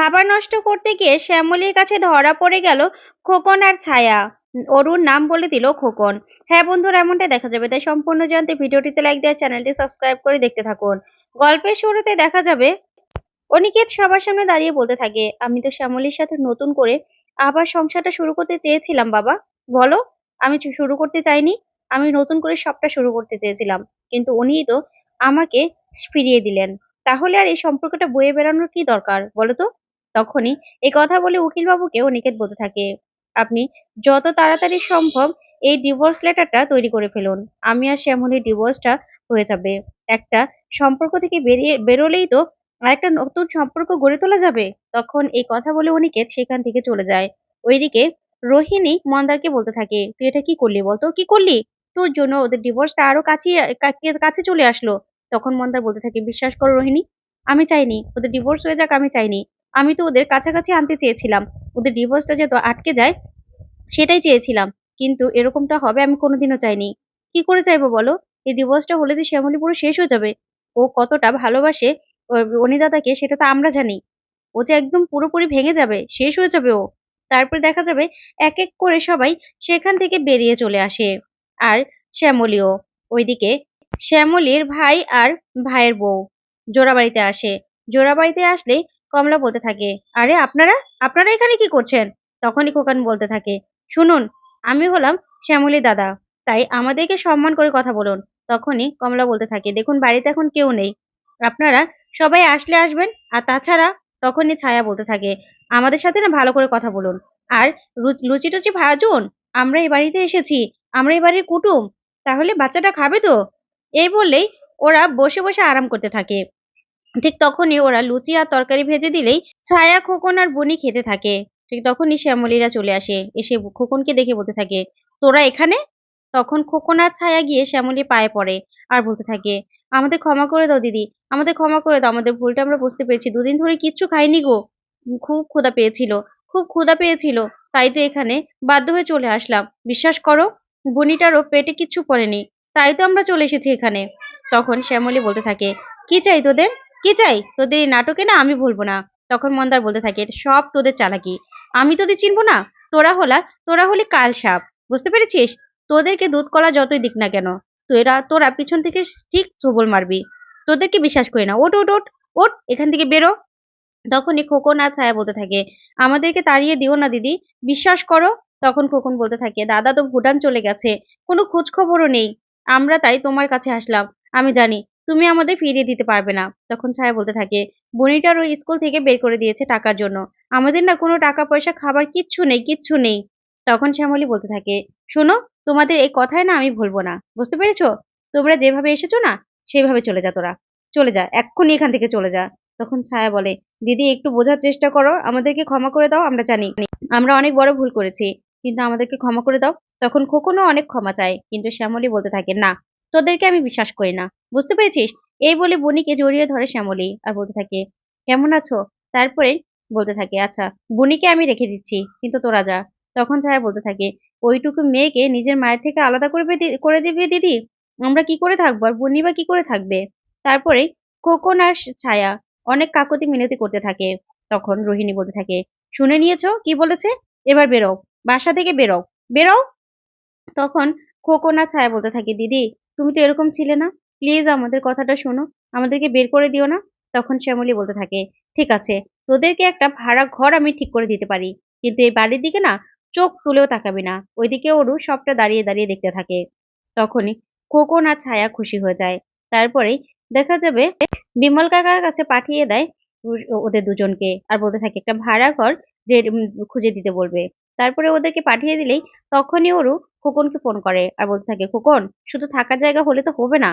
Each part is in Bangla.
খাবার নষ্ট করতে গিয়ে শ্যামলীর কাছে ধরা পড়ে গেল খোকন আর ছায়া। অরুণ নাম বলে দিল খোকন। হ্যাঁ বন্ধুরা, এমনটাই দেখা যাবে। তাই সম্পূর্ণ জানতে ভিডিওটিতে লাইক দেওয়া চ্যানেলটি সাবস্ক্রাইব করে দেখতে থাকুন। গল্পের শুরুতে দেখা যাবে, অনিকেত সবার সামনে দাঁড়িয়ে বলতে থাকে, আমি তো শ্যামলীর সাথে নতুন করে আবার সংসারটা শুরু করতে চেয়েছিলাম, বাবা। বলো, আমি শুরু করতে চাইনি, আমি নতুন করে সবটা শুরু করতে চেয়েছিলাম। কিন্তু উনি তো আমাকে ফিরিয়ে দিলেন। তাহলে আর এই সম্পর্কটা বয়ে বেড়ানোর কি দরকার, বলো তো? তখনই এই কথা বলে উকিল বাবুকে অনিকেত বলতে থাকে। আপনি যত তাড়াতাড়ি সম্ভব এই ডিভোর্স লেটারটা তৈরি করে ফেলুন। আমি আর শ্যামলীর ডিভোর্সটা হয়ে যাবে। একটা সম্পর্ক থেকে বেরিয়ে, বেরোলেই তো আর একটা নতুন সম্পর্ক গড়ে তোলা যাবে। তখন এই কথা বলে অনিকেত সেখান থেকে চলে যায়। ওইদিকে রোহিণী মন্দারকে বলতে থাকে, তুই এটা কি করলি বলতো? কি করলি? তোর জন্য ওদের ডিভোর্সটা আরও কাছে কাছে চলে আসলো। তখন মন্দার বলতে থাকে, বিশ্বাস করো রোহিণী, আমি চাইনি। ওদের ডিভোর্স হয়ে যাক, আমি চাইনি। আমি তো ওদের কাছাকাছি আনতে চেয়েছিলাম। ওদের ডিভোর্সটা যাতে আটকে যায়, সেটাই চেয়েছিলাম। কিন্তু এরকমটা হবে আমি কোনোদিনও চাইনি। কি করে চাইব বলো? এই ডিভোর্সটা হলে যে শ্যামলী পুরো শেষ হয়ে যাবে। ও কতটা ভালোবাসে অনিদাদাকে, সেটা তো আমরা জানি। ও যে একদম পুরোপুরি ভেঙে যাবে, শেষ হয়ে যাবে ও। তারপর দেখা যাবে এক এক করে সবাই সেখান থেকে বেরিয়ে চলে আসে। আর শ্যামলীও। ওইদিকে শ্যামলীর ভাই আর ভাইয়ের বউ। জোড়াবাড়িতে আসে। জোড়াবাড়িতে আসলে কমলা বলতে থাকে, আরে, আপনারা? আপনারা এখানে কি করছেন? তখনই খোকান বলতে থাকে, শুনুন, আমি হলাম শ্যামলী দাদা, তাই আমাদেরকে সম্মান করে কথা বলুন। তখনই কমলা বলতে থাকে, দেখুন, বাড়িতে এখন কেউ নেই। আপনারা সবাই আসলে আসবেন, আর তাছাড়া তখনই ছায়া বলতে থাকে, আমাদের সাথে না ভালো করে কথা বলুন। আর লুচি টুচি ভাজুন? আমরা এই বাড়িতে এসেছি, আমরা এই বাড়ির কুটুম, তাহলে বাচ্চাটা খাবে তো? এই বললেই ওরা বসে বসে আরাম করতে থাকে। ঠিক তখনই ওরা লুচি আর তরকারি ভেজে দিলেই ছায়া, খোকন আর বনি খেতে থাকে। ঠিক তখনই শ্যামলীরা চলে আসে, এসে খোকনকে দেখে বলতে থাকে, তোরা এখানে? তখন খোকন আর ছায়া গিয়ে শ্যামলীর পায়ে পড়ে আর বলতে থাকে, আমাদের ক্ষমা করে দাও দিদি, আমাদের ক্ষমা করে দাও, আমাদের ভুলটা আমরা বুঝতে পেরেছি, দুদিন ধরে কিচ্ছু খাইনি গো। খুব ক্ষুধা পেয়েছিল, খুব ক্ষুধা পেয়েছিল, তাই তো এখানে বাধ্য হয়ে চলে আসলাম। বিশ্বাস করো, বনিটারও পেটে কিচ্ছু পড়েনি, তাই তো আমরা চলে এসেছি এখানে। তখন শ্যামলী বলতে থাকে, কি চাই তোদের? কি চাই? তোদের নাটকে না আমি ভুলবো না। তখন মন্দার বলতে থাকে সব তোদের চালাকি। আমি তোদের চিনবো না? তোরা হলা, তোরা হলি কাল সাপ। বুঝতে পেরেছিস? তোদেরকে দুধ করা যতই দিক না কেন, তোরা তোরা পিছন থেকে ঠিক সবল মারবি। তোদেরকে বিশ্বাস করি না। ওট ওট ওট ওট এখান থেকে বেরো। তখনই খোকন আর ছায়া বলতে থাকে, আমাদেরকে তাড়িয়ে দিও না, দিদি। বিশ্বাস করো? তখন খোকন বলতে থাকে, দাদা তো ভুটান চলে গেছে। কোনো খোঁজ খবরও নেই। আমরা তাই তোমার কাছে আসলাম। আমি জানি তুমি আমাদের ফিরিয়ে দিতে পারবে না। তখন ছায়া বলতে থাকে, বনিটার ওই স্কুল থেকে বের করে দিয়েছে টাকার জন্য। আমাদের না কোনো টাকা পয়সা, খাবার কিচ্ছু নেই কিচ্ছু নেই। তখন শ্যামলী বলতে থাকে, শোনো, তোমাদের এই কথায় না আমি ভুলবো না। বুঝতে পেরেছ? তোমরা যেভাবে এসেছ না সেইভাবে চলে যা তোরা। চলে যা, এক্ষুনি এখান থেকে চলে যা। তখন ছায়া বলে, দিদি, একটু বোঝার চেষ্টা করো। আমাদেরকে ক্ষমা করে দাও, আমরা জানি। আমরা অনেক বড় ভুল করেছি, কিন্তু আমাদেরকে ক্ষমা করে দাও। তখন খোকনও অনেক ক্ষমা চায়, কিন্তু শ্যামলী বলতে থাকে, না তোদেরকে আমি বিশ্বাস করি না। বুঝতে পেরেছিস? এই বলে বনিকে জড়িয়ে ধরে শ্যামলী আর বলতে থাকে, কেমন আছো? তারপরে বলতে থাকে আচ্ছা বনিকে আমি রেখে দিচ্ছি, কিন্তু তোরা যা। তখন ছায়া বলতে থাকে, ওইটুকু মেয়েকে নিজের মায়ের থেকে আলাদা করবে করে দিবি দিদি? আমরা কি করে থাকব আর বনি বা কি করে থাকবে? তারপরে খোকন আর ছায়া অনেক কাকতি মিনতি করতে থাকে। তখন রোহিণী বলতে থাকে, শুনে নিয়েছো? কি বলেছে? এবার বেরো, বাসা থেকে বেরো। বেরো? তখন খোকন আর ছায়া বলতে থাকে, দিদি তুমি তো এরকম ছিলে না। প্লিজ আমাদের কথাটা শোনো। আমাদেরকে বের করে দিও না। তখন শ্যামলী বলতে থাকে, ঠিক আছে, তোদেরকে একটা ভাড়া ঘর আমি ঠিক করে দিতে পারি। কিন্তু এই বাড়ির দিকে না, চোখ তুলেও তাকাবি না। ওইদিকে ওরু সবটা দাঁড়িয়ে দাঁড়িয়ে দেখতে থাকে। তখনই খোকন আর ছায়া খুশি হয়ে যায়। তারপরেই দেখা যাবে বিমল কাকার কাছে পাঠিয়ে দেয় ওদের দুজনকে। আর বলতে থাকে, একটা ভাড়া ঘর খুঁজে দিতে বলবে। তারপরে ওদেরকে পাঠিয়ে দিলেই তখনই ওরু খোকনকে ফোন করে আর বলতে থাকে, খোকন, শুধু থাকার জায়গা হলে তো হবে না।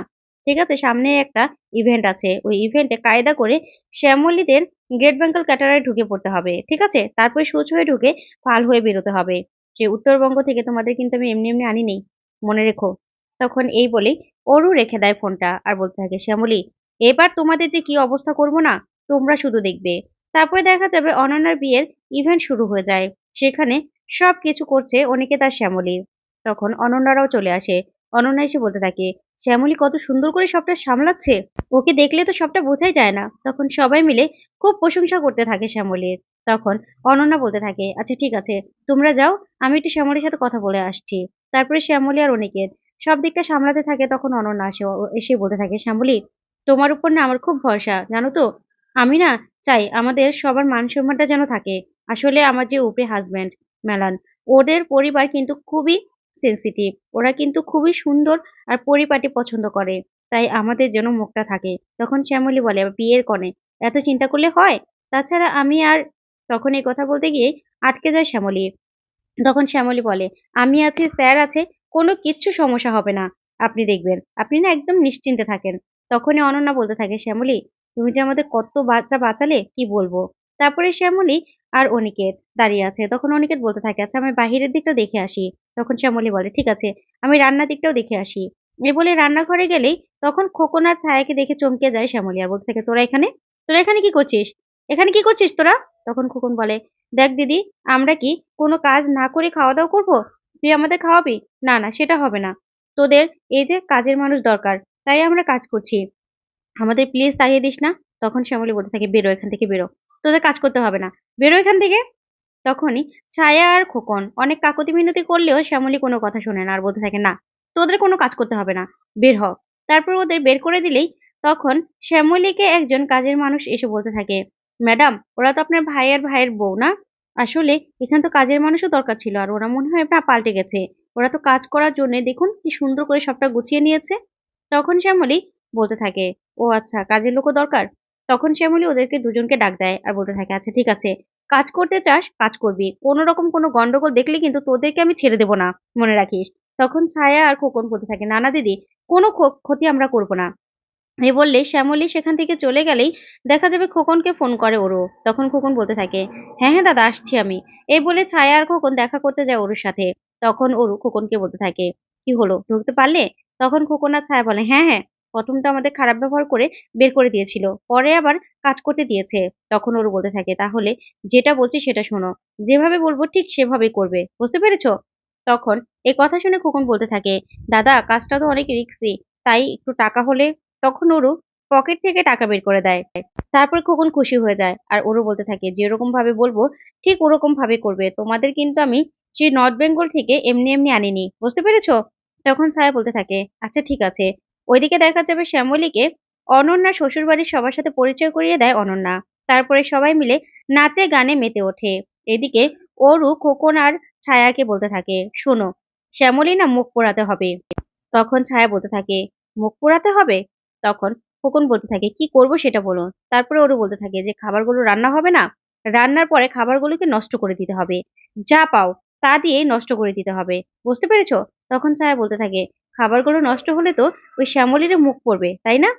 ঠিক আছে, সামনে একটা ইভেন্ট আছে। ওই ইভেন্টে কায়দা করে শ্যামলীদের গেট বেঙ্গল ক্যাটারায় ঢুকে পড়তে হবে। ঠিক আছে? তারপরে সোচ হয়ে ঢুকে পাল হয়ে বেরোতে হবে। যে উত্তরবঙ্গ থেকে তোমাদের কিন্তু আমি এমনি এমনি আনি নেই, মনে রেখো। তখন এই বলেই ওরও রেখে দেয় ফোনটা আর বলতে থাকে, শ্যামলী, এবার তোমাদের যে কি অবস্থা করব না, তোমরা শুধু দেখবে। তারপরে দেখা যাবে অনন্যার বিয়ের ইভেন্ট শুরু হয়ে যায়। সেখানে সব কিছু করছে অনেকে তার শ্যামলী। তখন অনন্যারাও চলে আসে। অনন্যা এসে বলতে থাকে, শ্যামলী কত সুন্দর করে সবটা সামলাচ্ছে। ওকে দেখলে তো সবটা বোঝাই যায় না। তখন সবাই মিলে খুব প্রশংসা করতে থাকে শ্যামলীর। তখন অনন্যা বলতে থাকে আচ্ছা ঠিক আছে, তোমরা যাও, আমি একটু শ্যামলীর সাথে কথা বলে আসছি। তারপরে শ্যামলী আর অনিকেত সব দিকটা সামলাতে থাকে, তখন অনন্যা আসে এসে বলতে থাকে, শ্যামলী, তোমার উপর না আমার খুব ভরসা, জানো তো? আমি না চাই আমাদের সবার মান সম্মানটা যেন থাকে। আসলে আমার যে উপরে হাজবেন্ড মেলান। ওদের পরিবার কিন্তু খুবই সেন্সিটিভ ওরা কিন্তু খুবই সুন্দর আর পরিপাটি পছন্দ করে, তাই আমাদের যেন মুখটা থাকে। তখন শ্যামলী বলে, বিয়ের কনে, এত চিন্তা করলে হয়? তাছাড়া আমি আর তখন এই কথা বলতে গিয়ে আটকে যায় শ্যামলী। তখন শ্যামলী বলে, আমি আছি, স্যার আছে, কোনো কিচ্ছু সমস্যা হবে না। আপনি দেখবেন, আপনি না একদম নিশ্চিন্তে থাকেন। তখনই অনন্যা বলতে থাকে, শ্যামলী, তুমি যে আমাদের কত বাচ্চা বাঁচালে, কি বলব? তারপরে শ্যামলী আর অনিকেত দাঁড়িয়ে আছে। তখন অনিকেত বলতে থাকে আচ্ছা আমি বাহিরের দিকটা দেখে আসি। তখন শ্যামলী বলে, ঠিক আছে, আমি রান্নার দিকটাও দেখে আসি। এ বলে রান্নাঘরে গেলেই তখন খোকন আর ছায়াকে দেখে চমকে যায় শ্যামলী আর বলতে থাকে, তোরা এখানে? তোরা এখানে কি করছিস? এখানে কি করছিস তোরা? তখন খোকন বলে, দেখ দিদি, আমরা কি কোনো কাজ না করে খাওয়া দাওয়া করব? তুই আমাদের খাওয়াবি? না না, সেটা হবে না। তোদের এই যে কাজের মানুষ দরকার, তাই আমরা কাজ করছি। আমাদের প্লিজ তাড়িয়ে দিস না। তখন শ্যামলী বলতে থাকে, বেরো, এখান থেকে বেরো। তোদের কাজ করতে হবে না। বেরো এখান থেকে। তখনই ছায়া আর খোকন অনেক কাকতি মিনতি করলেও শ্যামলী কোনো কথা শোনে না আর বলতে থাকে, না, তোদের কোনো কাজ করতে হবে না, বের হ। তারপর ওদের বের করে দিলেই তখন শ্যামলীকে একজন কাজের মানুষ এসে বলতে থাকে, ম্যাডাম, ওরা তো আপনার ভাইয়ের ভাইয়ের বউ না? আসলে এখানে তো কাজের মানুষও দরকার ছিল আর ওরা মনে হয় না পাল্টে গেছে। ওরা তো কাজ করার জন্য দেখুন কি সুন্দর করে সবটা গুছিয়ে নিয়েছে। তখন শ্যামলী বলতে থাকে, ও আচ্ছা কাজের লোকও দরকার? তখন শ্যামলী ওদেরকে দুজনকে ডাক দেয় আর বলতে থাকে আচ্ছা ঠিক আছে, কাজ করতে চাস, কাজ করবি। কোনো রকম কোনো গন্ডগোল দেখলে কিন্তু তোদেরকে আমি ছেড়ে দেবো না, মনে রাখিস। তখন ছায়া আর খোকন বলতে থাকে, নানা দিদি, কোনো ক্ষ- ক্ষতি আমরা করব না। এই বললে, শ্যামলী সেখান থেকে চলে গেলেই দেখা যাবে খোকনকে ফোন করে ওরও। তখন খোকন বলতে থাকে হ্যাঁ হ্যাঁ দাদা, আসছি আমি। এই বলে ছায়া আর খোকন দেখা করতে যায় ওর সাথে। তখন ওরু খোকনকে বলতে থাকে, কি হলো, ঢুকতে পারলে? তখন খোকন আর ছায়া বলে হ্যাঁ হ্যাঁ প্রথম তো আমাদের খারাপ ব্যবহার করে বের করে দিয়েছিল। পরে আবার কাজ করতে দিয়েছে। তখন ওরু বলতে থাকে, তাহলে যেটা বলছি সেটা শোনো। যেভাবে বলব ঠিক সেভাবেই করবে। বুঝতে পেরেছ? তখন এই কথা শুনে খোকন বলতে থাকে, দাদা, কাজটা তো অনেক রিস্কি তাই একটু টাকা হলে? তখন ওরু পকেট থেকে টাকা বের করে দেয়। তারপর খোকন খুশি হয়ে যায় আর ওরও বলতে থাকে যেরকম ভাবে বলব, ঠিক ওরকম ভাবে করবে। তোমাদের কিন্তু আমি সেই নর্থ বেঙ্গল থেকে এমনি এমনি আনিনি। বুঝতে পেরেছ? তখন ছায়া বলতে থাকে আচ্ছা ঠিক আছে। ওইদিকে দেখা যাবে শ্যামলীকে অনন্যা শ্বশুর বাড়ির সবার সাথে পরিচয় করিয়ে দেয় অনন্যা। তারপরে সবাই মিলে নাচে গানে মেতে ওঠে। এদিকে অরু খোকন আর ছায়াকে বলতে থাকে, শোনো, শ্যামলী না মুখ পোড়াতে হবে। তখন ছায়া বলতে থাকে, মুখ পোড়াতে হবে? তখন খোকন বলতে থাকে, কি করব সেটা বলুন তারপরে ওরও বলতে থাকে যে, খাবারগুলো রান্না হবে না? রান্নার পরে খাবারগুলোকে নষ্ট করে দিতে হবে। যা পাও তা দিয়ে নষ্ট করে দিতে হবে। বুঝতে পেরেছ? তখন ছায়া বলতে থাকে খাবারগুলো নষ্ট হলে তো ওই শ্যামলীর মুখ পড়বে, তাই না?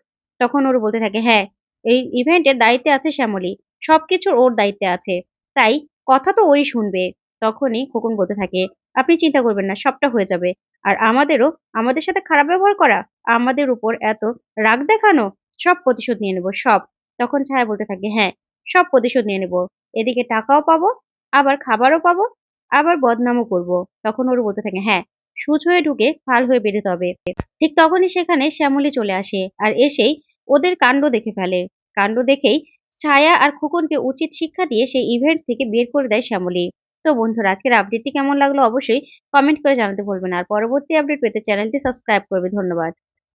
তখন ওর বলতে থাকে হ্যাঁ এই ইভেন্টের দায়িত্বে আছে শ্যামলী, সবকিছুর ওর দায়িত্বে আছে, তাই কথা তো ওই শুনবে। তখনই খোকন বলতে থাকে, আপনি চিন্তা করবেন না, সবটা হয়ে যাবে। আর আমাদেরও, আমাদের সাথে খারাপ ব্যবহার করা, আমাদের উপর এত রাগ দেখানো, সব প্রতিশোধ নিয়ে নেব, সব। তখন ছায়া বলতে থাকে হ্যাঁ সব প্রতিশোধ নিয়ে নেব, এদিকে টাকাও পাবো, আবার খাবারও পাবো, আবার বদনামও করব। তখন ওর বলতে থাকে হ্যাঁ সুচ হয়ে ঢুকে ফাল হয়ে বেরোতে হবে ঠিক তখনই সেখানে শ্যামলী চলে আসে আর এসেই ওদের কাণ্ড দেখে ফেলে। কাণ্ড দেখেই ছায়া আর খোকনকে উচিত শিক্ষা দিয়ে সেই ইভেন্ট থেকে বের করে দেয় শ্যামলী। তো বন্ধুরা, আজকের আপডেটটি কেমন লাগল অবশ্যই কমেন্ট করে জানাতে ভুলবেন আর পরবর্তী আপডেট পেতে চ্যানেলটি সাবস্ক্রাইব করবে। ধন্যবাদ।